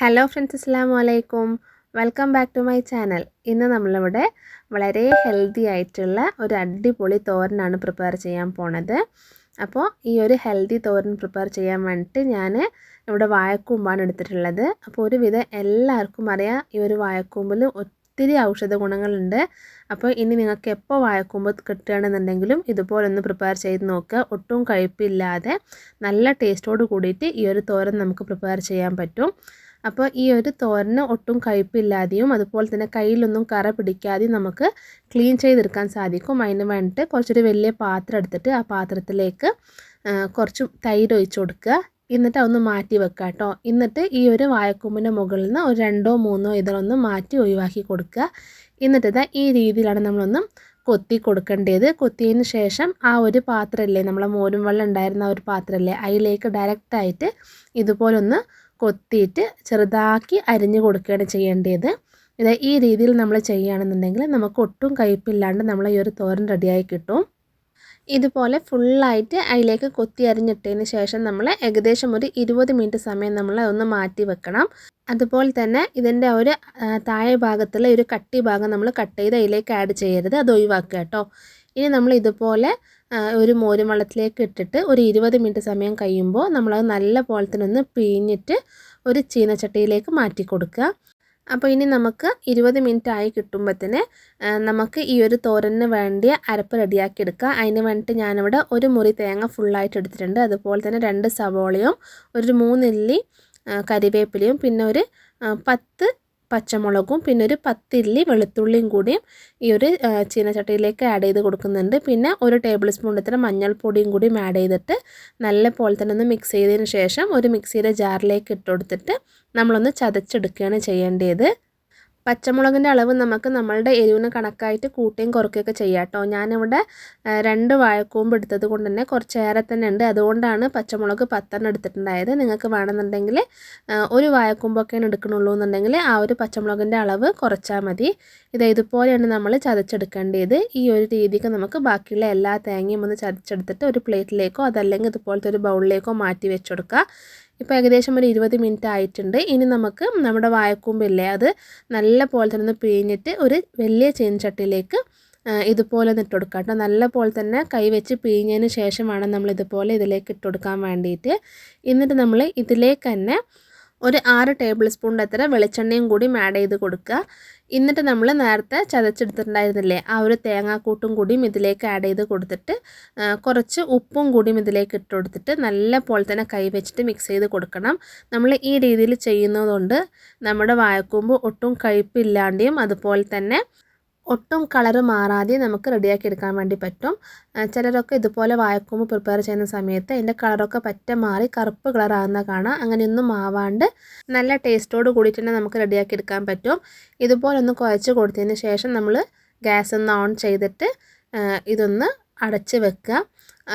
Hello friends അസ്സാം വലൈക്കും welcome back to my channel ഇന്ന് നമ്മളിവിടെ വളരെ ഹെൽത്തി ആയിട്ടുള്ള ഒരു അടിപൊളി തോരനാണ് പ്രിപ്പയർ ചെയ്യാൻ പോണത്. അപ്പോൾ ഈ ഒരു ഹെൽത്തി തോരൻ പ്രിപ്പയർ ചെയ്യാൻ വേണ്ടിയിട്ട് ഞാൻ ഇവിടെ വാഴക്കൂമ്പാണ് എടുത്തിട്ടുള്ളത്. അപ്പോൾ ഒരുവിധം എല്ലാവർക്കും അറിയാം ഈ ഒരു വാഴക്കൂമ്പിൽ ഒത്തിരി ഔഷധ ഗുണങ്ങളുണ്ട്. അപ്പോൾ ഇനി നിങ്ങൾക്ക് എപ്പോൾ വാഴക്കൂമ്പ് കിട്ടുകയാണെന്നുണ്ടെങ്കിലും ഇതുപോലൊന്ന് പ്രിപ്പയർ ചെയ്ത് നോക്കുക ഒട്ടും കഴിപ്പില്ലാതെ നല്ല ടേസ്റ്റോട് കൂടിയിട്ട് ഈ ഒരു തോരൻ നമുക്ക് പ്രിപ്പയർ ചെയ്യാൻ പറ്റും. അപ്പോൾ ഈ ഒരു തോരന് ഒട്ടും കയ്പില്ലാതെയും അതുപോലെ തന്നെ കയ്യിലൊന്നും കറ പിടിക്കാതെയും നമുക്ക് ക്ലീൻ ചെയ്തെടുക്കാൻ സാധിക്കും. അതിന് വേണ്ടിയിട്ട് കുറച്ചൊരു വലിയ പാത്രം എടുത്തിട്ട് ആ പാത്രത്തിലേക്ക് കുറച്ച് തൈര് ഒഴിച്ചു കൊടുക്കുക. എന്നിട്ട് അതൊന്ന് മാറ്റി വെക്കുക കേട്ടോ. എന്നിട്ട് ഈ ഒരു വായക്കൊമ്പിന്റെ മുകളിൽ നിന്ന് ഒരു രണ്ടോ മൂന്നോ ഇതളൊന്ന് മാറ്റി ഒഴിവാക്കി കൊടുക്കുക. എന്നിട്ട് ഇതാ ഈ രീതിയിലാണ് നമ്മളൊന്ന് കൊത്തി കൊടുക്കേണ്ടത്. കൊത്തിയതിന് ശേഷം ആ ഒരു പാത്രമല്ലേ നമ്മളെ മോരും വെള്ളം ഉണ്ടായിരുന്ന ആ ഒരു പാത്രമല്ലേ അതിലേക്ക് ഡയറക്റ്റായിട്ട് ഇതുപോലൊന്ന് കൊത്തിയിട്ട് ചെറുതാക്കി അരിഞ്ഞു കൊടുക്കുകയാണ് ചെയ്യേണ്ടത്. ഇത് ഈ രീതിയിൽ നമ്മൾ ചെയ്യുകയാണെന്നുണ്ടെങ്കിൽ നമുക്ക് ഒട്ടും കയ്പില്ലാണ്ട് നമ്മൾ ഈ ഒരു തോരൻ റെഡിയായി കിട്ടും. ഇതുപോലെ ഫുള്ളായിട്ട് അതിലേക്ക് കൊത്തി അരിഞ്ഞിട്ടതിന് ശേഷം നമ്മൾ ഏകദേശം ഒരു ഇരുപത് മിനിറ്റ് സമയം നമ്മൾ ഒന്ന് മാറ്റി വെക്കണം. അതുപോലെ തന്നെ ഇതിന്റെ ഒരു താഴെ ഭാഗത്തുള്ള ഒരു കട്ടി ഭാഗം നമ്മൾ കട്ട് ചെയ്ത് അതിലേക്ക് ആഡ് ചെയ്യരുത്. അത് ഒഴിവാക്കുക കേട്ടോ. ഇനി നമ്മൾ ഇതുപോലെ ഒരു മോരും വെള്ളത്തിലേക്ക് ഇട്ടിട്ട് ഒരു ഇരുപത് മിനിറ്റ് സമയം കഴിയുമ്പോൾ നമ്മളത് നല്ല പോലെ തന്നെ ഒന്ന് പിഴിഞ്ഞിട്ട് ഒരു ചീനച്ചട്ടിയിലേക്ക് മാറ്റി കൊടുക്കുക. അപ്പോൾ ഇനി നമുക്ക് ഇരുപത് മിനിറ്റ് ആയി കിട്ടുമ്പോഴത്തേന് നമുക്ക് ഈ ഒരു തോരന് വേണ്ടിയ അരപ്പ് റെഡിയാക്കി എടുക്കുക. അതിന് വേണ്ടിയിട്ട് ഞാനിവിടെ ഒരു മുറി തേങ്ങ ഫുള്ളായിട്ട് എടുത്തിട്ടുണ്ട്. അതുപോലെ തന്നെ രണ്ട് സവോളയും ഒരു മൂന്നില്ലി കരിവേപ്പിലയും പിന്നെ ഒരു പത്ത് പച്ചമുളകും പിന്നെ ഒരു പത്തില്ലി വെളുത്തുള്ളിയും കൂടിയും ഈ ഒരു ചീനച്ചട്ടിയിലേക്ക് ആഡ് ചെയ്ത് കൊടുക്കുന്നുണ്ട്. പിന്നെ ഒരു ടേബിൾ സ്പൂൺ ഇത്ര മഞ്ഞൾപ്പൊടിയും കൂടിയും ആഡ് ചെയ്തിട്ട് നല്ല പോലെ തന്നെ ഒന്ന് മിക്സ് ചെയ്തതിന് ശേഷം ഒരു മിക്സിയുടെ ജാറിലേക്ക് ഇട്ട് കൊടുത്തിട്ട് നമ്മളൊന്ന് ചതച്ചെടുക്കുകയാണ് ചെയ്യേണ്ടത്. പച്ചമുളകിന്റെ അളവ് നമുക്ക് നമ്മളുടെ എരിവിന് കണക്കായിട്ട് കൂട്ടുകയും കുറയ്ക്കുകയൊക്കെ ചെയ്യാം കേട്ടോ. ഞാനിവിടെ രണ്ട് വാഴക്കൂമ്പ് എടുത്തത് കൊണ്ട് തന്നെ കുറച്ചേറെ തന്നെ ഉണ്ട്. അതുകൊണ്ടാണ് പച്ചമുളക് പത്തെണ്ണം എടുത്തിട്ടുണ്ടായത്. നിങ്ങൾക്ക് വേണമെന്നുണ്ടെങ്കിൽ ഒരു വാഴക്കൂമ്പൊക്കെയാണ് എടുക്കണുള്ളൂ എന്നുണ്ടെങ്കിൽ ആ ഒരു പച്ചമുളകിന്റെ അളവ് കുറച്ചാൽ മതി. ഇത് ഇതുപോലെയാണ് നമ്മൾ ചതച്ചെടുക്കേണ്ടത്. ഈ ഒരു രീതിക്ക് നമുക്ക് ബാക്കിയുള്ള എല്ലാ തേങ്ങയും ഒന്ന് ചതച്ചെടുത്തിട്ട് ഒരു പ്ലേറ്റിലേക്കോ അതല്ലെങ്കിൽ ഇതുപോലത്തെ ഒരു ബൗളിലേക്കോ മാറ്റി വെച്ചെടുക്കുക. ഇപ്പോൾ ഏകദേശം ഒരു ഇരുപത് മിനിറ്റ് ആയിട്ടുണ്ട്. ഇനി നമുക്ക് നമ്മുടെ വായക്കൂമ്പില്ലേ അത് നല്ല പോലെ തന്നെ ഒന്ന് പിഴിഞ്ഞിട്ട് ഒരു വലിയ ചീനച്ചട്ടിയിലേക്ക് ഇതുപോലെ ഒന്ന് ഇട്ട് കേട്ടോ. നല്ല പോലെ തന്നെ കൈ വെച്ച് പിഴിഞ്ഞതിന് ശേഷമാണ് നമ്മൾ ഇതുപോലെ ഇതിലേക്ക് ഇട്ട് കൊടുക്കാൻ വേണ്ടിയിട്ട്. എന്നിട്ട് നമ്മൾ ഇതിലേക്ക് തന്നെ ഒരു ആറ് ടേബിൾ സ്പൂണിന്റെ അത്ര വെളിച്ചെണ്ണയും കൂടി ആഡ് ചെയ്ത് കൊടുക്കുക. എന്നിട്ട് നമ്മൾ നേരത്തെ ചതച്ചെടുത്തിട്ടുണ്ടായിരുന്നില്ലേ ആ ഒരു തേങ്ങാക്കൂട്ടും കൂടിയും ഇതിലേക്ക് ആഡ് ചെയ്ത് കൊടുത്തിട്ട് കുറച്ച് ഉപ്പും കൂടിയും ഇതിലേക്ക് ഇട്ട് കൊടുത്തിട്ട് നല്ല പോലെ തന്നെ കൈ വെച്ചിട്ട് മിക്സ് ചെയ്ത് കൊടുക്കണം. നമ്മൾ ഈ രീതിയിൽ ചെയ്യുന്നതുകൊണ്ട് നമ്മുടെ വാഴക്കൂമ്പ് ഒട്ടും കയ്പില്ലാണ്ടെയും അതുപോലെ തന്നെ ഒട്ടും കളർ മാറാതെ നമുക്ക് റെഡിയാക്കി എടുക്കാൻ വേണ്ടി പറ്റും. ചിലരൊക്കെ ഇതുപോലെ വാഴക്കൂമ്പ് പ്രിപ്പയർ ചെയ്യുന്ന സമയത്ത് അതിന്റെ കളറൊക്കെ പറ്റ മാറി കറുപ്പ് കളറാകുന്ന കാണാം. അങ്ങനെയൊന്നും ആവാണ്ട് നല്ല ടേസ്റ്റോട് കൂടിയിട്ട് തന്നെ നമുക്ക് റെഡിയാക്കി എടുക്കാൻ പറ്റും. ഇതുപോലെ ഒന്ന് കുഴച്ച് കൊടുത്തതിന് ശേഷം നമ്മൾ ഗ്യാസ് ഒന്ന് ഓൺ ചെയ്തിട്ട് ഇതൊന്ന് അടച്ച് വെക്കുക.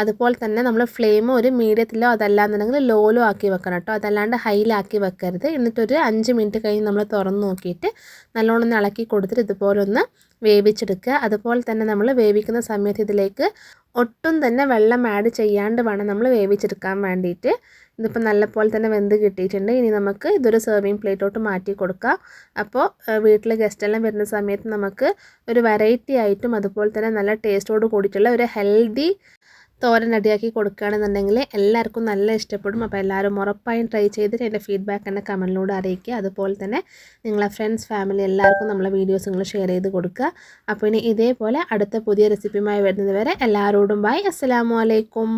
അതുപോലെ തന്നെ നമ്മൾ ഫ്ലെയിം ഒരു മീഡിയത്തിലോ അതല്ലാന്നുണ്ടെങ്കിൽ ലോലോ ആക്കി വെക്കണം കേട്ടോ. അതല്ലാണ്ട് ഹൈയിലാക്കി വെക്കരുത്. എന്നിട്ടൊരു അഞ്ച് മിനിറ്റ് കഴിഞ്ഞ് നമ്മൾ തുറന്ന് നോക്കിയിട്ട് നല്ലോണം ഒന്ന് ഇളക്കി കൊടുത്തിട്ട് ഇതുപോലെ ഒന്ന് വേവിച്ചെടുക്കുക. അതുപോലെ തന്നെ നമ്മൾ വേവിക്കുന്ന സമയത്ത് ഇതിലേക്ക് ഒട്ടും തന്നെ വെള്ളം ആഡ് ചെയ്യാണ്ട് വേണം നമ്മൾ വേവിച്ചെടുക്കാൻ വേണ്ടിയിട്ട് ഇതിപ്പോൾ നല്ലപോലെ തന്നെ വെന്ത് കിട്ടിയിട്ടുണ്ട്. ഇനി നമുക്ക് ഇതൊരു സെർവിങ് പ്ലേറ്റോട്ട് മാറ്റി കൊടുക്കാം. അപ്പോൾ വീട്ടിൽ ഗസ്റ്റെല്ലാം വരുന്ന സമയത്ത് നമുക്ക് ഒരു വെറൈറ്റി ആയിട്ടും അതുപോലെ തന്നെ നല്ല ടേസ്റ്റോട് കൂടിയിട്ടുള്ള ഒരു ഹെൽത്തി തോരൻ റെഡിയാക്കി കൊടുക്കുകയാണെന്നുണ്ടെങ്കിൽ എല്ലാവർക്കും നല്ല ഇഷ്ടപ്പെടും. അപ്പോൾ എല്ലാവരും ഉറപ്പായും ട്രൈ ചെയ്തിട്ട് എന്റെ ഫീഡ്ബാക്ക് എന്നെ കമന്റിലൂടെ അറിയിക്കുക. അതുപോലെ തന്നെ നിങ്ങളെ ഫ്രണ്ട്സ് ഫാമിലി എല്ലാവർക്കും നമ്മളെ വീഡിയോസ് നിങ്ങൾ ഷെയർ ചെയ്ത് കൊടുക്കുക. അപ്പോൾ ഇനി ഇതേപോലെ അടുത്ത പുതിയ റെസിപ്പിയുമായി വരുന്നത് വരെ എല്ലാവരോടും ബൈ അസ്സാമലൈക്കും